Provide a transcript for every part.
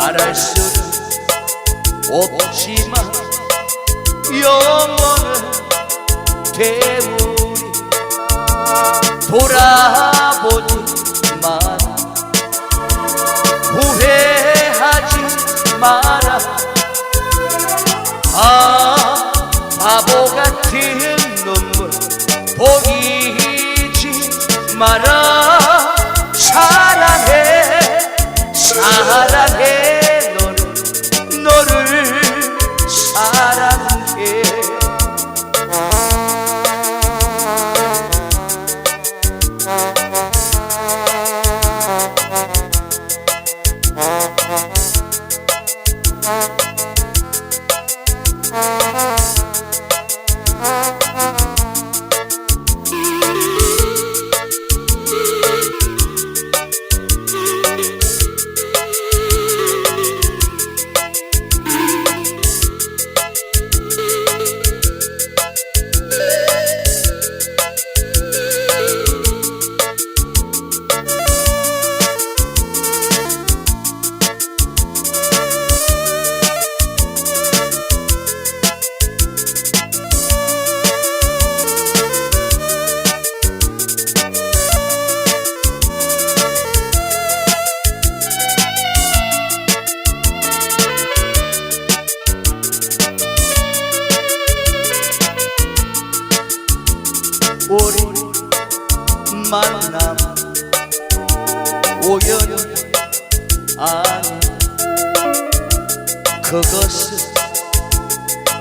말할 수 없지만 영원은 대물이 돌아보지만 후회하지 마라. 아 바보 같은 눈물 보이지 마라. 만남. 우연이 아니 그것은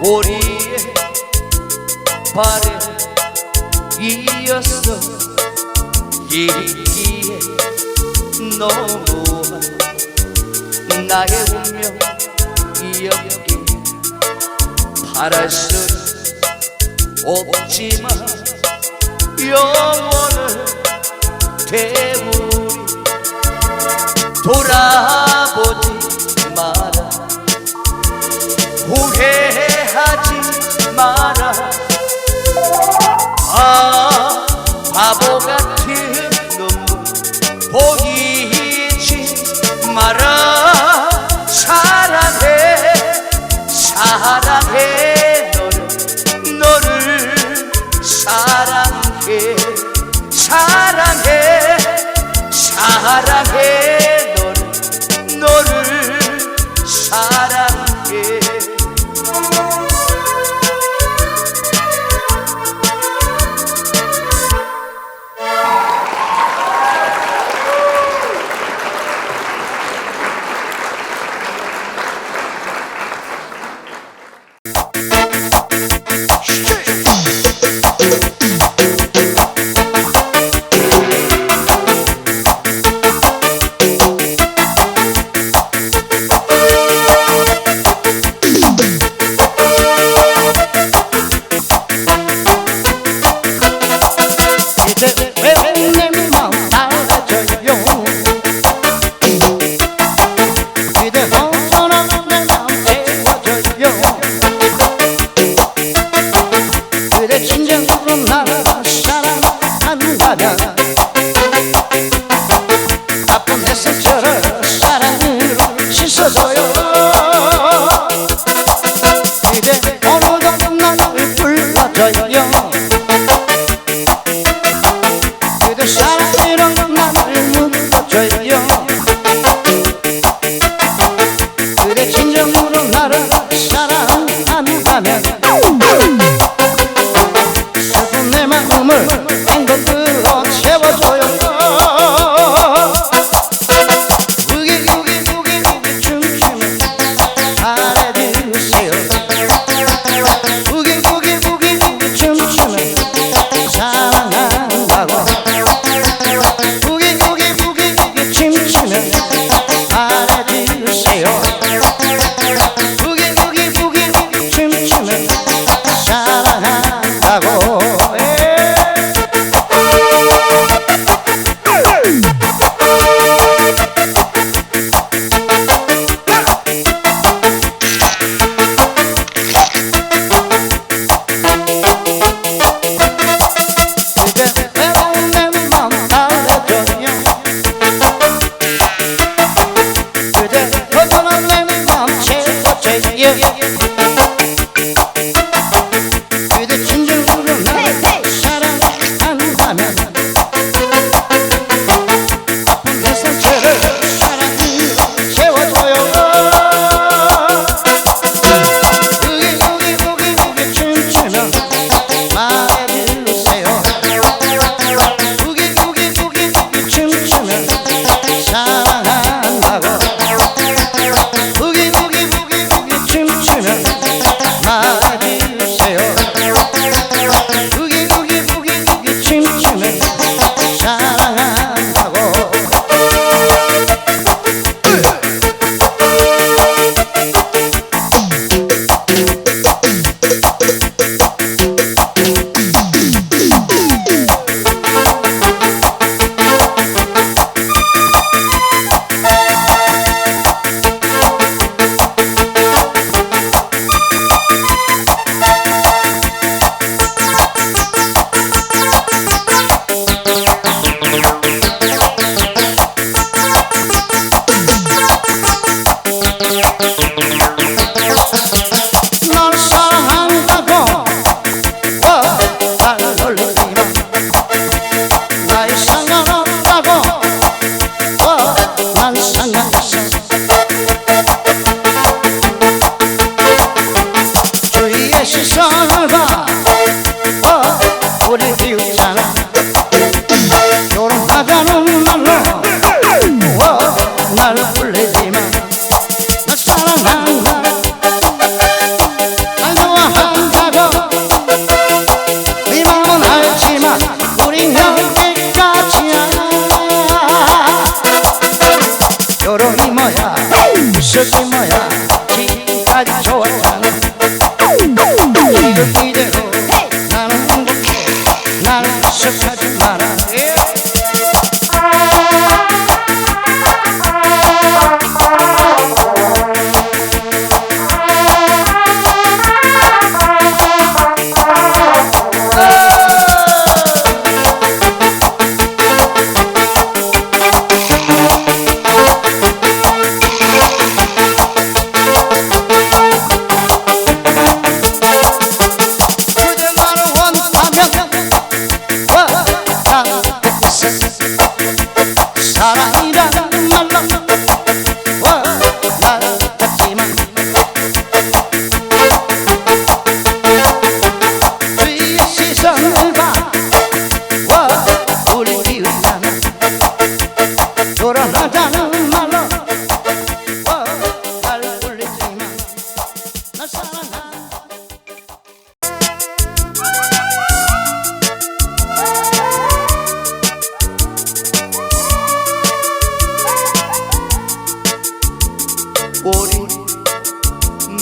우리의 발에 이어서 일기에 너무한 나의 운명이었기에 바랄 수 없지만 영원을 태우리 돌아보지 마라. 후회하지 마라. 아 바보 같은 눈물 보이지 마라.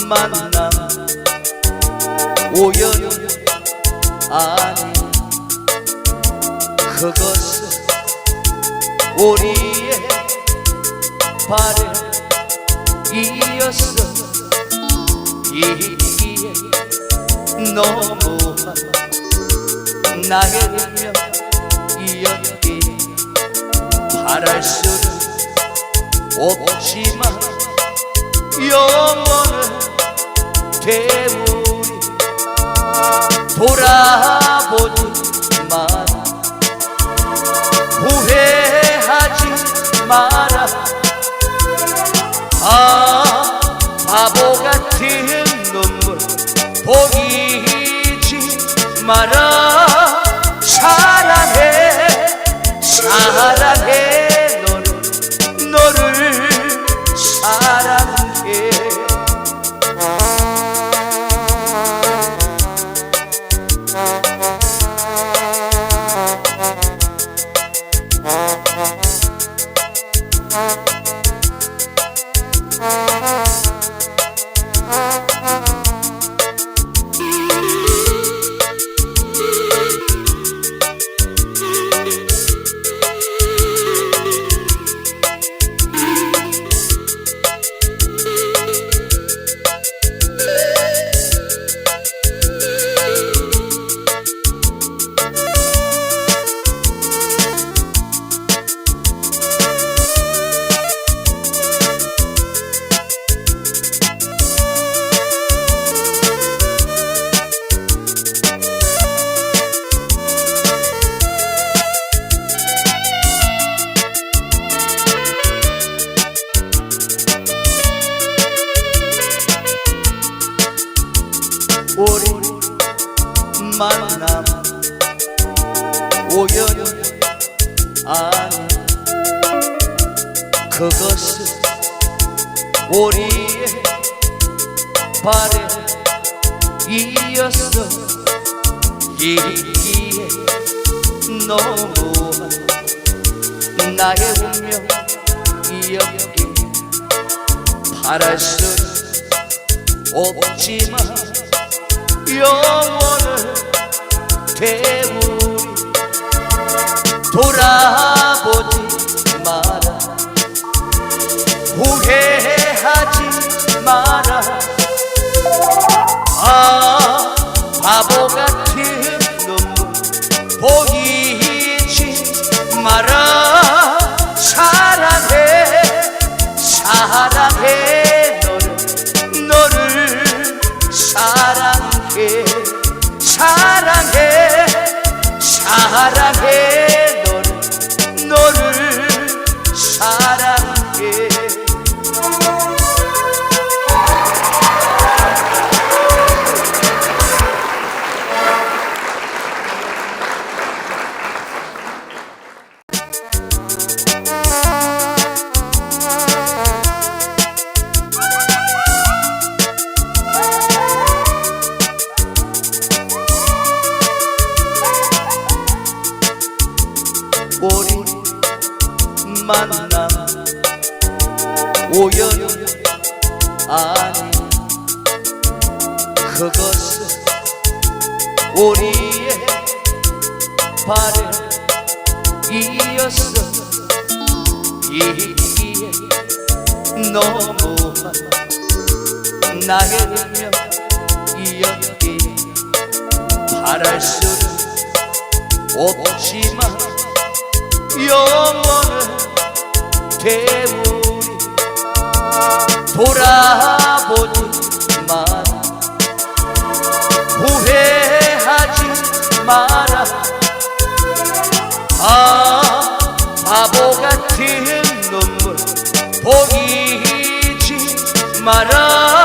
만남 우연 아니 그것은 우리의 바램이었어 이기에 너무한 나의 명이었기 바랄 수는 없지만 영원은 괴물이 돌아보니 후회하지 마라. 아 바보 같은 눈물 보이지 마라. 사랑해 사랑해. 수는 없지만 영원을 대물이 돌아 영원을 되우리 돌아보지 마라 후회하지 마라. 아 바보 같은 눈물 보이지 마라.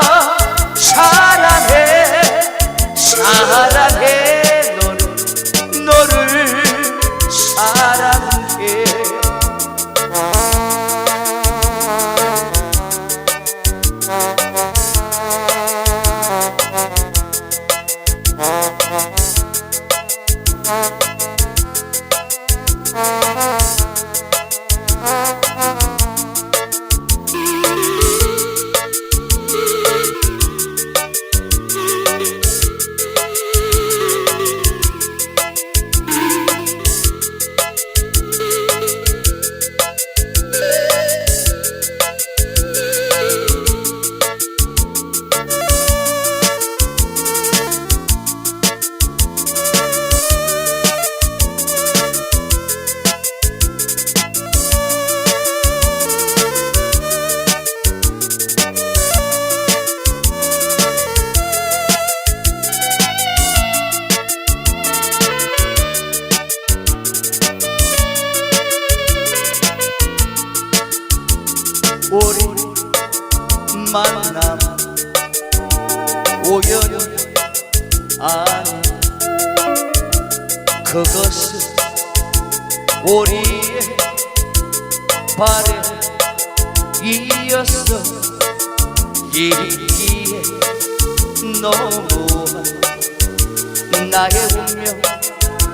아니 그것은 우리의 바램이었어 이기에 너무한 나의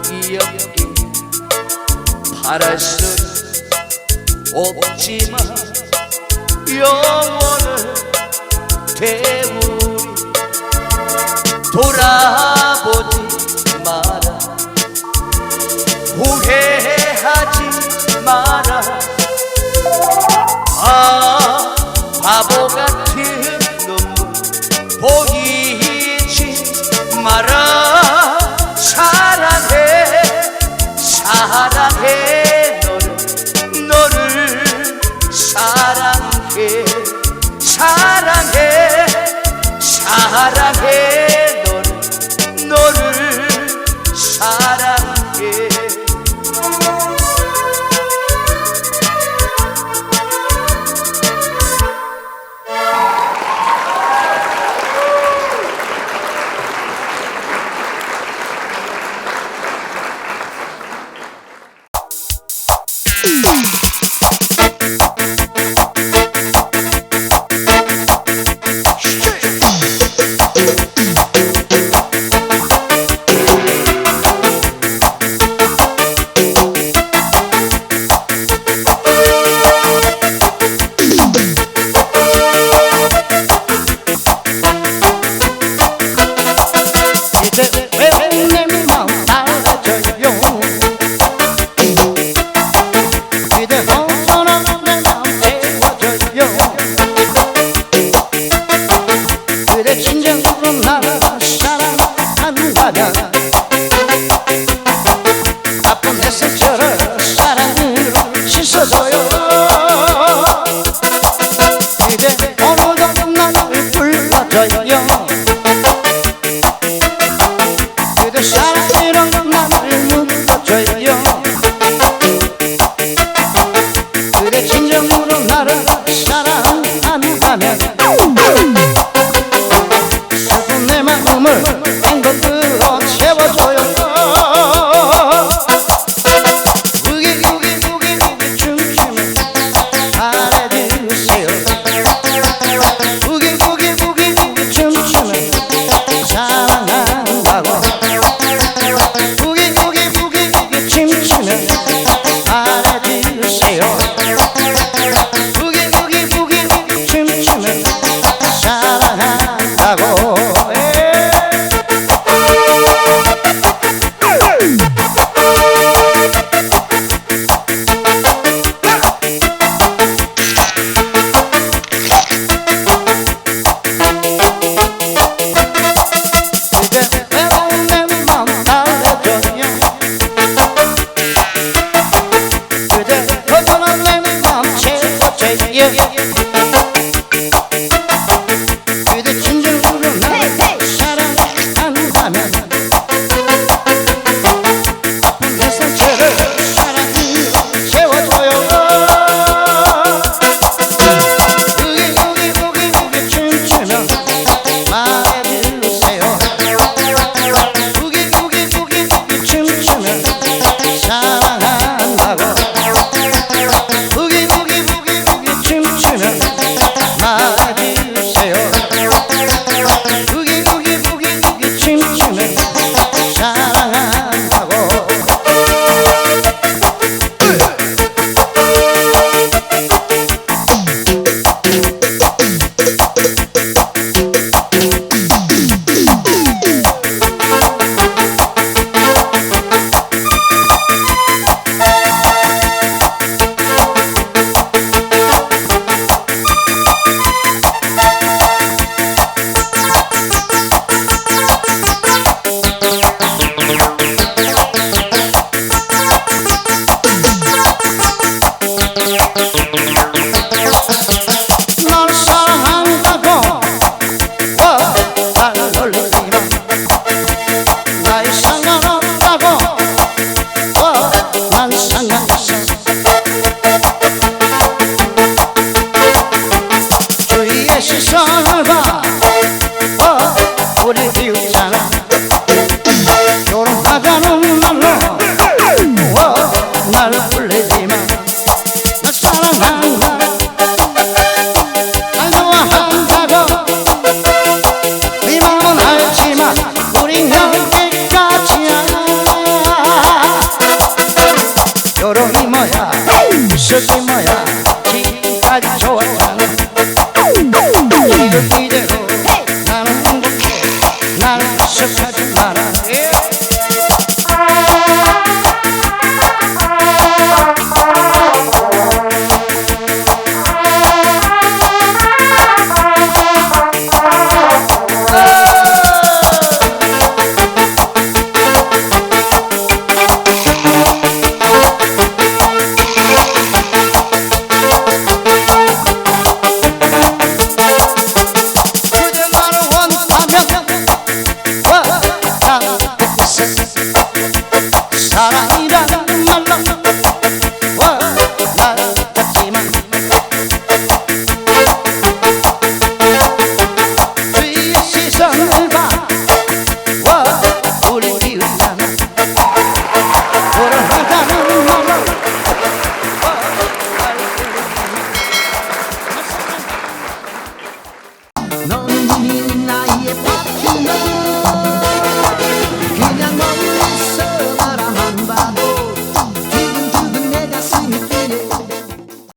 운명이었기에 바랄 수 없지만 영원을 태우 돌아보지 마라. 후회하지 마라. 아 바보같아 Remember